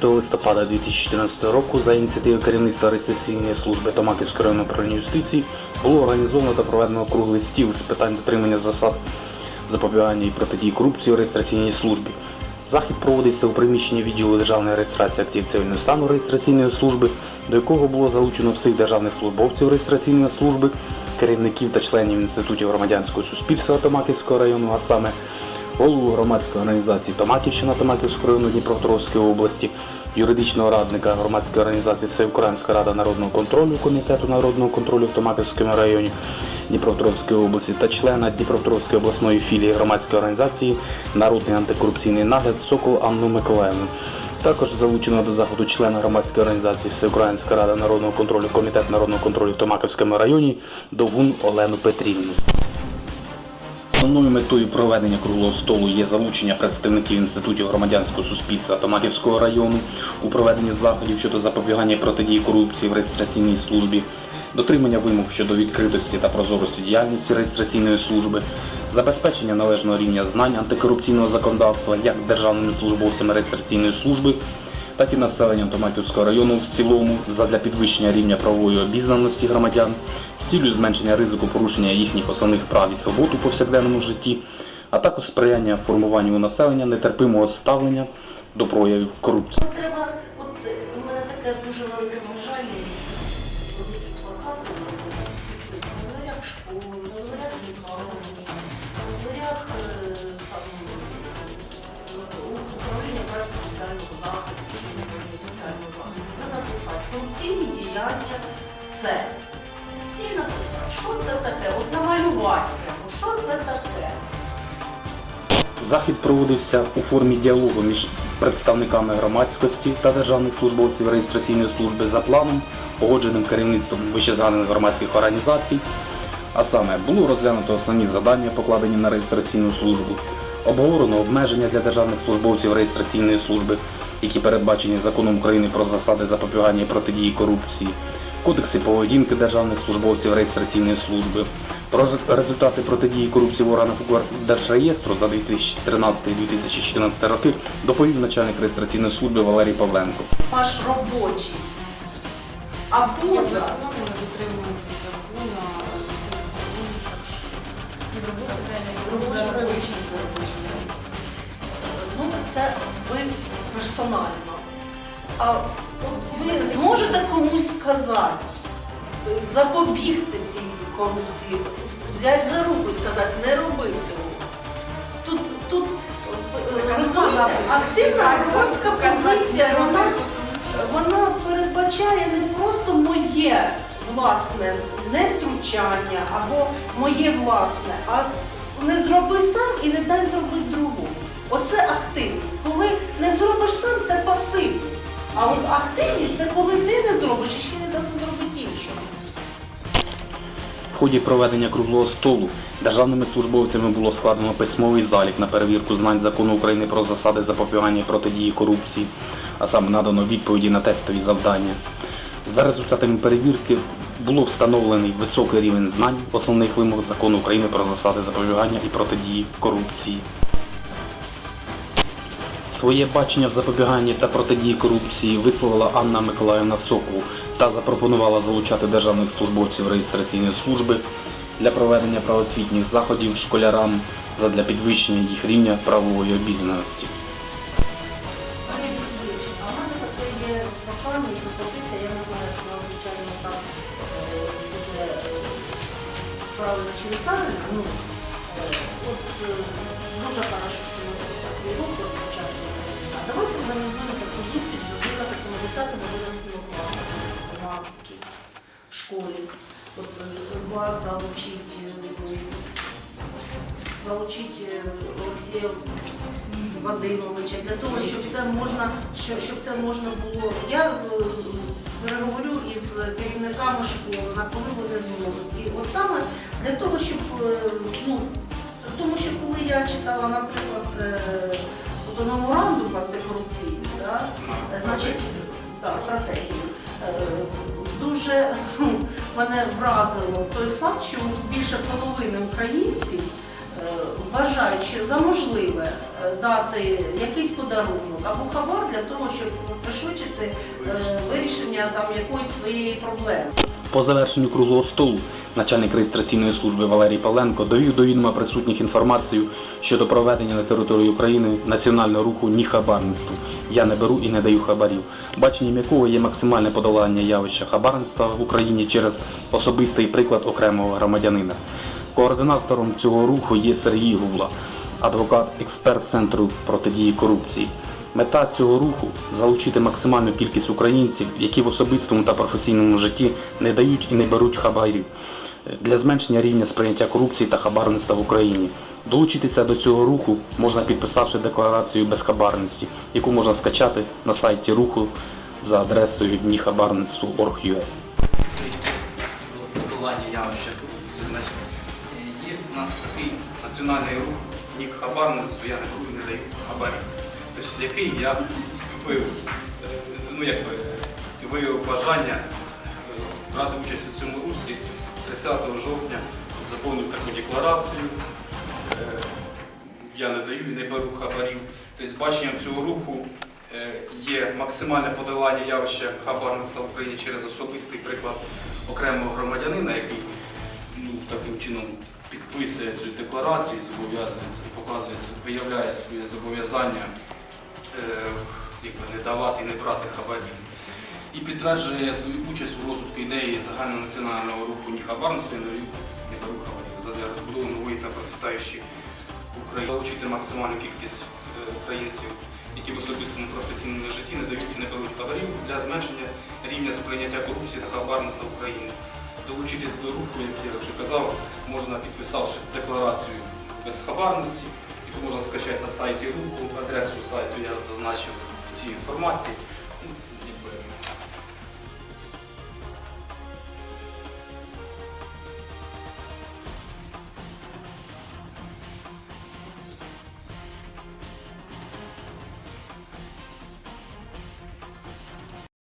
15 листопада 2014 року за ініціативою керівництва реєстраційної служби Томаківської районної управління юстиції було організовано та проведено круглий стіл з питань дотримання засад запобігання і протидії корупції у реєстраційній службі. Захід проводиться у приміщенні відділу державної реєстрації актів цивільного стану реєстраційної служби, до якого було залучено всіх державних службовців реєстраційної служби, керівників та членів інститутів громадянського суспільства Томаківського району, а саме голову громадської організації Томаківщина Томаківського району Дніпропетровської області, юридичного радника громадської організації Всеукраїнська рада народного контролю Комітету народного контролю в Томаківському районі Дніпропетровської області та члена Дніпропетровської обласної філії громадської організації Народний антикорупційний нагляд Сокол Анну Миколаївну. Також залучено до заходу члена громадської організації Всеукраїнська рада народного контролю Комітет народного контролю в Томаківському районі Довгун Олену Петрівну. Основною метою проведення круглого столу є залучення представників інститутів громадянського суспільства Томаківського району у проведенні заходів щодо запобігання протидії корупції в реєстраційній службі, дотримання вимог щодо відкритості та прозорості діяльності реєстраційної служби, забезпечення належного рівня знань антикорупційного законодавства як державними службовцями реєстраційної служби, так і населенням Томаківського району в цілому задля підвищення рівня правової обізнаності громадян, цілею зменшення ризику порушення їхніх основних прав і свобод у повсякденному житті, а також сприяння формуванню у населення нетерпимого ставлення до проявів корупції. Треба, от у мене таке дуже велике бажання великі плакати зробити, на школи, на дверях лікарні, на дверях е, управління праці соціального захисту соціального захисту. Написати корупційні діяння це. Написати, що це таке, от намалювати прямо, що це таке. Захід проводився у формі діалогу між представниками громадськості та державних службовців реєстраційної служби за планом, погодженим керівництвом вищезгаданих громадських організацій. А саме було розглянуто основні завдання, покладені на реєстраційну службу, обговорено обмеження для державних службовців реєстраційної служби, які передбачені законом України про засади запобігання і протидії корупції, кодекси поведінки державних службовців реєстраційної служби, про результати протидії корупції в органах Держреєстру за 2013-2014 роки доповів начальник реєстраційної служби Валерій Павленко. Ваш робочий. А поза Ми дотримуємося закону, Робочий робочий. Ну, це ви персонально. А ви зможете комусь сказати, запобігти цій корупції, взяти за руку і сказати, не роби цього. Тут, тут е, розумієте, активна громадська позиція, вона, вона передбачає не просто моє власне невтручання або моє власне, а не зроби сам і не дай зробити другому. Оце активність. Коли не зробиш сам, це пасивність. А от активність це коли ти не зробиш і ще не даси зробити іншому. В ході проведення круглого столу державними службовцями було складено письмовий залік на перевірку знань закону України про засади запобігання і протидії корупції, а саме надано відповіді на тестові завдання. За результатами перевірки було встановлений високий рівень знань основних вимог закону України про засади запобігання і протидії корупції. Своє бачення в запобіганні та протидії корупції висловила Анна Миколаївна Сокол та запропонувала залучати державних службовців реєстраційної служби для проведення правосвітніх заходів школярам задля підвищення їх рівня правової обізнаності. Залучить е, Олексія Вадимовича, для того, щоб це можна, що- щоб це можна було. Я е, переговорю із керівниками школи, на коли вони зможуть. І от саме для того, щоб е, ну, тому що коли я читала, наприклад, от меморандум антикорупційний, да, значить, да, стратегію. Дуже мене вразило той факт, що більше половини українців е, вважають, що за можливе е, дати якийсь подарунок або хабар для того, щоб пришвидшити е, вирішення там якоїсь своєї проблеми. По завершенню круглого столу начальник реєстраційної служби Валерій Павленко довів до відома присутніх інформацію щодо проведення на території України національного руху «Ні хабарництву». Я не беру і не даю хабарів, баченням якого є максимальне подолання явища хабарництва в Україні через особистий приклад окремого громадянина. Координатором цього руху є Сергій Гула, адвокат-експерт Центру протидії корупції. Мета цього руху залучити максимальну кількість українців, які в особистому та професійному житті не дають і не беруть хабарів для зменшення рівня сприйняття корупції та хабарництва в Україні. Долучитися до цього руху можна підписавши декларацію безхабарності, яку можна скачати на сайті руху за адресою дніхабарництву.org.ua. подолання явища в нас такий національний рух Нік Хабарництво, я беру не даю хабарів. Тобто, який я вступив, е, ну якби виявив бажання е, брати участь у цьому русі 30 жовтня заповнив таку декларацію. Е, Я не даю не беру хабарів. Тобто баченням цього руху є максимальне подолання явища хабарництва в Україні через особистий приклад окремого громадянина, який ну, таким чином підписує цю декларацію, зобов'язується, показує, виявляє своє зобов'язання е, не давати і не брати хабарів. І підтверджує свою участь у розвитку ідеї загальнонаціонального руху ні хабарництва і не беру- не беру хабарів задля розбудови нової та процвітаючої України. Залучити максимальну кількість е, українців, які в особистому професійному житті не дають і не беруть хабарів для зменшення рівня сприйняття корупції та хабарництва в Україні. Долучитись до руху, як я вже казав, можна підписавши декларацію безхабарності, і можна скачати на сайті руху. Адресу сайту я зазначив в цій інформації.